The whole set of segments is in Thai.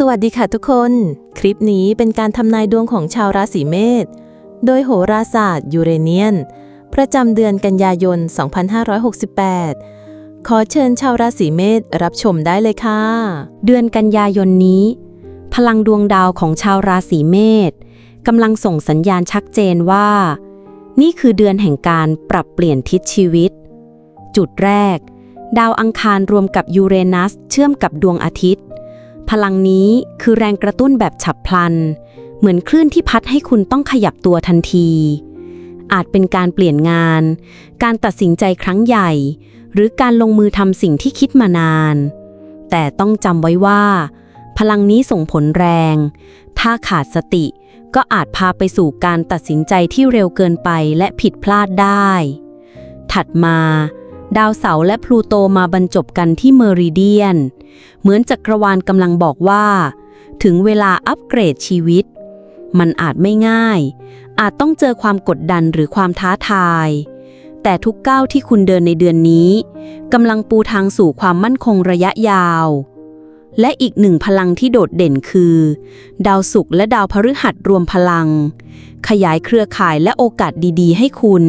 สวัสดีค่ะทุกคน คลิปนี้เป็นการทำนายดวงของชาวราศีเมษ โดยโหราศาสตร์ยูเรเนียน ประจำเดือนกันยายน 2568 ขอเชิญชาวราศีเมษรับชมได้เลยค่ะ เดือนกันยายนนี้ พลังดวงดาวของชาวราศีเมษกำลังส่งสัญญาณชัดเจนว่า นี่คือเดือนแห่งการปรับเปลี่ยนทิศชีวิต จุดแรก ดาวอังคารรวมกับยูเรนัสเชื่อมกับดวงอาทิตย์ พลังนี้คือแรงกระตุ้นแบบฉับพลัน เหมือนคลื่นที่พัดให้คุณต้องขยับตัวทันที อาจเป็นการเปลี่ยนงาน การตัดสินใจครั้งใหญ่ หรือการลงมือทำสิ่งที่คิดมานาน แต่ต้องจำไว้ว่า พลังนี้ส่งผลแรง ถ้าขาดสติก็อาจพาไปสู่การตัดสินใจที่เร็วเกินไปและผิดพลาดได้ ถัดมา ดาวเสาร์และพลูโตมาบรรจบกันที่เมริเดียน เหมือนจักรวาลกำลังบอกว่า ถึงเวลาอัปเกรดชีวิต มันอาจไม่ง่าย อาจต้องเจอความกดดันหรือความท้าทาย แต่ทุกก้าวที่คุณเดินในเดือนนี้กำลังปูทางสู่ความมั่นคงระยะยาว และอีกหนึ่งพลังที่โดดเด่นคือ ดาวศุกร์และดาวพฤหัสรวมพลัง ขยายเครือข่ายและโอกาสดี ๆ ให้คุณ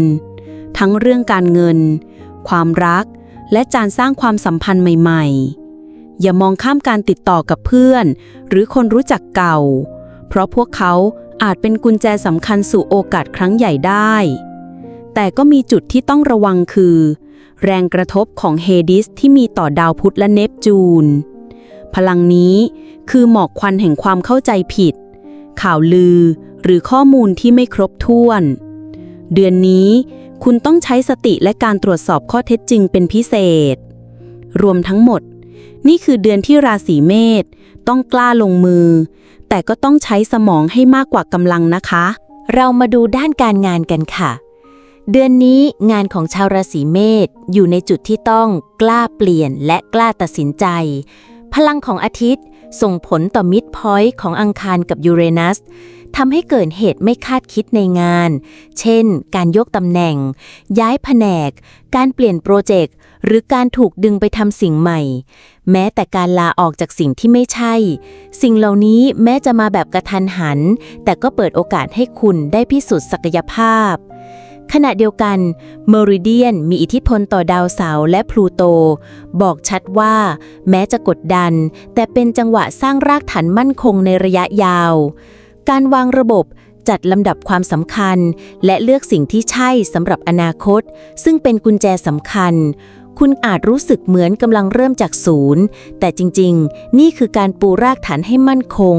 ทั้งเรื่องการเงิน ความรัก และการสร้างความสัมพันธ์ใหม่ ๆ อย่ามองข้ามการติดต่อกับเพื่อน หรือคนรู้จักเก่า เพราะพวกเขาอาจเป็นกุญแจสำคัญสู่โอกาสครั้งใหญ่ได้ แต่ก็มีจุดที่ต้องระวังคือ แรงกระทบของเฮดิสที่มีต่อดาวพุธและเนปจูน พลังนี้คือหมอกควันแห่งความเข้าใจผิด ข่าวลือหรือข้อมูลที่ไม่ครบถ้วน เดือนนี้ คุณต้องใช้สติและการตรวจสอบข้อเท็จจริงเป็นพิเศษ รวมทั้งหมด นี่คือเดือนที่ราศีเมษต้องกล้าลงมือ แต่ก็ต้องใช้สมองให้มากกว่ากำลังนะคะ เรามาดูด้านการงานกันค่ะ เดือนนี้งานของชาวราศีเมษอยู่ในจุดที่ต้องกล้าเปลี่ยนและกล้าตัดสินใจ พลังของอาทิตย์ ส่งผลต่อมิดพอยต์ของอังคารกับยูเรนัสทำให้เกิดเหตุไม่คาดคิดในงาน เช่น การยกตำแหน่ง ย้ายแผนก การเปลี่ยนโปรเจกต์ หรือการถูกดึงไปทำสิ่งใหม่ แม้แต่การลาออกจากสิ่งที่ไม่ใช่ สิ่งเหล่านี้แม้จะมาแบบกระทันหัน แต่ก็เปิดโอกาสให้คุณได้พิสูจน์ศักยภาพ ขณะเดียวกันเมริเดียนมีอิทธิพลต่อดาวเสาร์และพลูโต บอกชัดว่า แม้จะกดดัน แต่เป็นจังหวะสร้างรากฐานมั่นคงในระยะยาว การวางระบบจัดลำดับความสำคัญ และเลือกสิ่งที่ใช่สำหรับอนาคต ซึ่งเป็นกุญแจสำคัญ คุณอาจรู้สึกเหมือนกำลังเริ่มจากศูนย์ แต่จริง ๆ นี่คือการปูรากฐานให้มั่นคง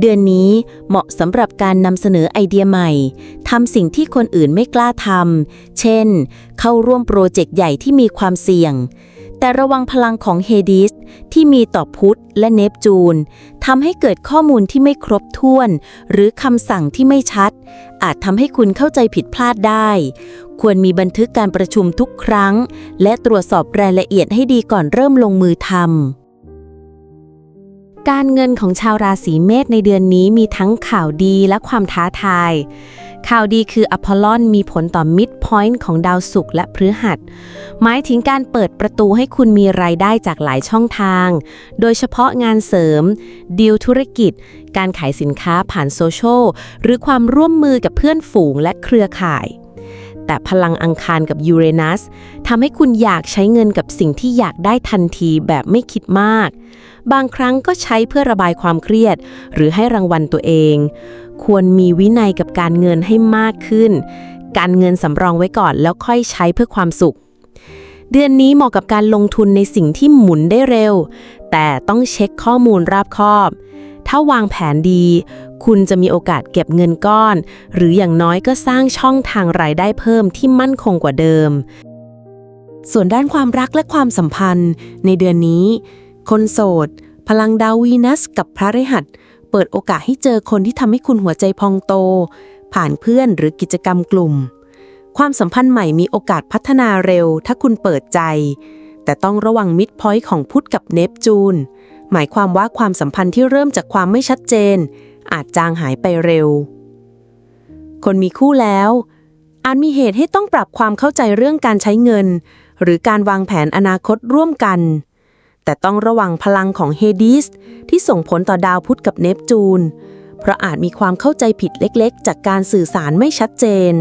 เดือนนี้เหมาะสำหรับการนำเสนอไอเดียใหม่ทำสิ่งที่คนอื่นไม่กล้าทำเช่น เข้าร่วมโปรเจกต์ใหญ่ที่มีความเสี่ยง แต่ระวังพลังของเฮดิสที่มีต่อพุธและเนปจูนทำให้เกิดข้อมูลที่ไม่ครบถ้วน หรือคำสั่งที่ไม่ชัด อาจทำให้คุณเข้าใจผิดพลาดได้ ควรมีบันทึกการประชุมทุกครั้ง และตรวจสอบรายละเอียดให้ดีก่อนเริ่มลงมือทำ การเงินของชาวราศีเมษในเดือนนี้มีทั้งข่าวดีและความท้าทาย ข่าวดีคืออพอลลอนมีผลต่อมิดพอยต์ของดาวศุกร์และพฤหัส หมายถึงการเปิดประตูให้คุณมีรายได้จากหลายช่องทาง โดยเฉพาะงานเสริม ดีลธุรกิจ การขายสินค้าผ่านโซเชียลหรือความร่วมมือกับเพื่อนฝูงและเครือข่าย แต่พลังอังคารกับยูเรนัสทำให้คุณอยากใช้เงินกับสิ่งที่อยากได้ทันทีแบบไม่คิดมาก บางครั้งก็ใช้เพื่อระบายความเครียด หรือให้รางวัลตัวเอง ควรมีวินัยกับการเงินให้มากขึ้น การเงินสำรองไว้ก่อนแล้วค่อยใช้เพื่อความสุข เดือนนี้เหมาะกับการลงทุนในสิ่งที่หมุนได้เร็ว แต่ต้องเช็คข้อมูลรอบคอบ ถ้าวางแผนดี คุณจะมีโอกาสเก็บเงินก้อน หรืออย่างน้อยก็สร้างช่องทางรายได้เพิ่มที่มั่นคงกว่าเดิม ส่วนด้านความรักและความสัมพันธ์ ในเดือนนี้ คนโสด พลังดาววีนัสกับพระฤหัส เปิดโอกาสให้เจอคนที่ทำให้คุณหัวใจพองโต ผ่านเพื่อนหรือกิจกรรมกลุ่ม ความสัมพันธ์ใหม่มีโอกาสพัฒนาเร็ว ถ้าคุณเปิดใจ แต่ต้องระวังมิดพอยต์ของพุธกับเนปจูน หมายความว่าความสัมพันธ์ที่เริ่มจากความไม่ชัดเจน อาจจางหายไปเร็ว คนมีคู่แล้ว อาจมีเหตุให้ต้องปรับความเข้าใจเรื่องการใช้เงิน หรือการวางแผนอนาคตร่วมกัน แต่ต้องระวังพลังของเฮดิสที่ส่งผลต่อดาวพุธกับเนปจูน เพราะอาจมีความเข้าใจผิดเล็กๆ จากการสื่อสารไม่ชัดเจน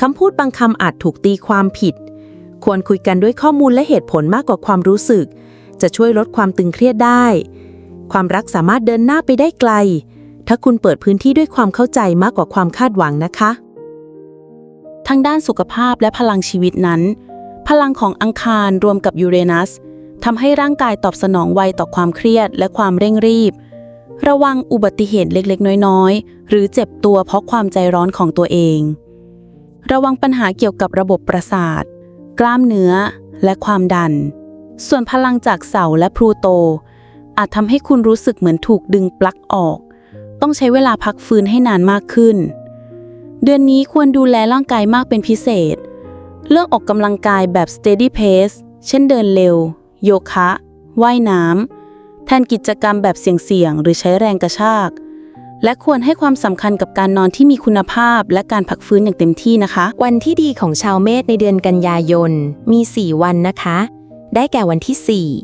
คำพูดบางคำอาจถูกตีความผิด ควรคุยกันด้วยข้อมูลและเหตุผลมากกว่าความรู้สึก จะช่วยลดความตึงเครียดได้ ความรักสามารถเดินหน้าไปได้ไกล ถ้าคุณเปิดพื้นที่ด้วยความเข้าใจมากกว่าความคาดหวังนะคะ ทางด้านสุขภาพและพลังชีวิตนั้น พลังของอังคารรวมกับยูเรนัสทำให้ร่างกายตอบสนองไวต่อความเครียดและความเร่งรีบ ระวังอุบัติเหตุเล็กๆ น้อยๆ หรือเจ็บตัวเพราะความใจร้อนของตัวเอง ระวังปัญหาเกี่ยวกับระบบประสาท กล้ามเนื้อ และความดัน ส่วนพลังจากเสาร์และพลูโต อาจทำให้คุณรู้สึกเหมือนถูกดึงปลั๊กออก ต้องใช้เวลาพักฟื้นให้นานมากขึ้น เดือนนี้ควรดูแลร่างกายมากเป็นพิเศษ เลือกออกกำลังกายแบบ steady pace เช่นเดินเร็ว โยคะ ว่ายน้ำแทนกิจกรรมแบบเสี่ยงๆหรือใช้แรงกระชาก และควรให้ความสำคัญกับการนอนที่มีคุณภาพและการพักฟื้นอย่างเต็มที่นะคะ วันที่ดีของชาวเมษในเดือนกันยายนมี 4 วันนะคะ ได้แก่วันที่ 4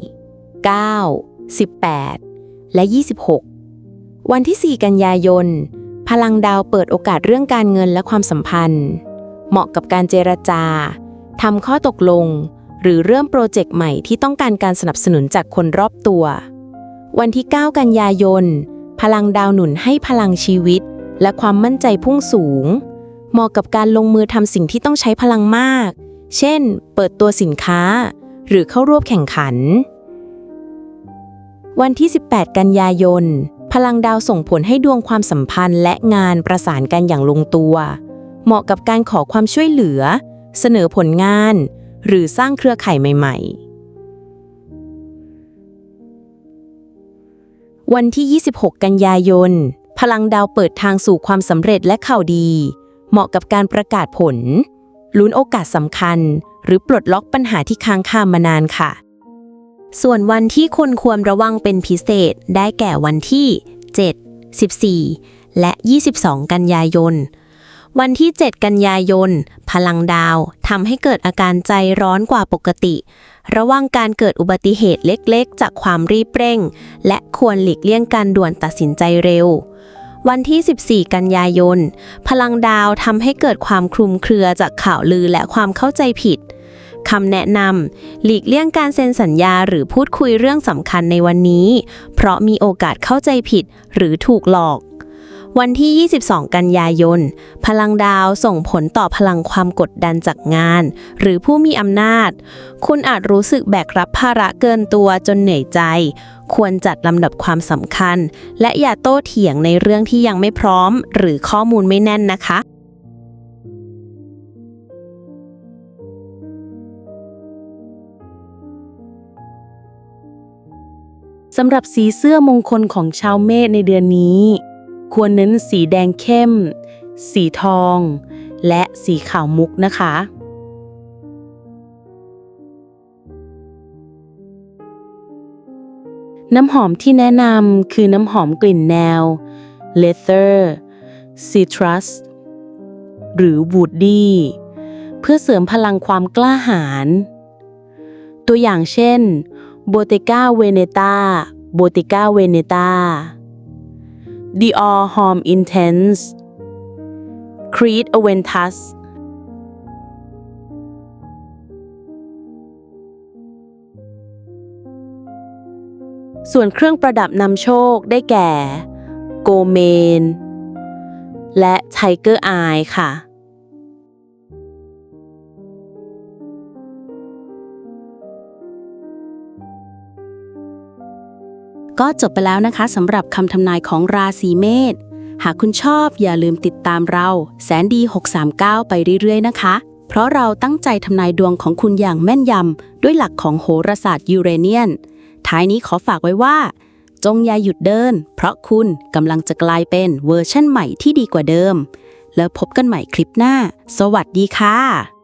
9 18 และ 26 วันที่ 4 กันยายน พลังดาวเปิดโอกาสเรื่องการเงินและความสัมพันธ์ เหมาะกับการเจรจาทำข้อตกลง หรือเริ่มโปรเจกต์ใหม่ที่ต้องการการสนับสนุนจากคนรอบตัว วันที่ 9 กันยายน พลังดาวหนุนให้พลังชีวิต และความมั่นใจพุ่งสูง เหมาะกับการลงมือทำสิ่งที่ต้องใช้พลังมาก เช่น เปิดตัวสินค้า หรือเข้าร่วมแข่งขัน วันที่ 18 กันยายน พลังดาวส่งผลให้ดวงความสัมพันธ์และงานประสานกันอย่างลงตัว เหมาะกับการขอความช่วยเหลือ เสนอผลงาน หรือสร้างเครือข่ายใหม่ ๆ วันที่ 26 กันยายน พลังดาวเปิดทางสู่ความสำเร็จและข่าวดี เหมาะกับการประกาศผลลุ้นโอกาสสำคัญ หรือปลดล็อกปัญหาที่ค้างคามานานค่ะ ส่วนวันที่คุณควรระวังเป็นพิเศษได้แก่วันที่ 7 14 และ 22 กันยายน วันที่ 7 กันยายน พลังดาวทำให้เกิดอาการใจร้อนกว่าปกติ ระวังการเกิดอุบัติเหตุเล็กๆ จากความรีบเร่ง และควรหลีกเลี่ยงการด่วนตัดสินใจเร็ววันที่ 14 กันยายน พลังดาวทำให้เกิดความคลุมเครือจากข่าวลือและความเข้าใจผิด คำแนะนำหลีกเลี่ยงการเซ็นสัญญาหรือพูดคุยเรื่องสำคัญในวันนี้ เพราะมีโอกาสเข้าใจผิดหรือถูกหลอก วันที่ 22 กันยายน พลังดาวส่งผลต่อพลังความกดดันจากงาน หรือผู้มีอำนาจ คุณอาจรู้สึกแบกรับภาระเกินตัวจนเหนื่อยใจ ควรจัดลำดับความสำคัญ และอย่าโต้เถียงในเรื่องที่ยังไม่พร้อม หรือข้อมูลไม่แน่นนะคะ สำหรับสีเสื้อมงคลของชาวเมษในเดือนนี้ ควรเน้นสีแดงเข้ม สีทอง และสีขาวมุกนะคะ น้ำหอมที่แนะนำคือน้ำหอมกลิ่นแนว Leather Citrus หรือ Woody เพื่อเสริมพลังความกล้าหาญตัวอย่างเช่น โบเตกาเวเนตาโบติก้าเวเนตา Dior Home Intense Creed Aventus ส่วนเครื่องประดับนำโชคได้แก่ โกเมน และไทเกอร์อายค่ะ ก็จบไปแล้วนะคะสำหรับคำทำนายของราศีเมษ หากคุณชอบอย่าลืมติดตามเราแสนดี 639 ไปเรื่อยๆนะคะ เพราะเราตั้งใจทำนายดวงของคุณอย่างแม่นยำด้วยหลักของโหราศาสตร์ยูเรเนียน ท้ายนี้ขอฝากไว้ว่า จงอย่าหยุดเดิน เพราะคุณกำลังจะกลายเป็นเวอร์ชั่นใหม่ที่ดีกว่าเดิม แล้วพบกันใหม่คลิปหน้า สวัสดีค่ะ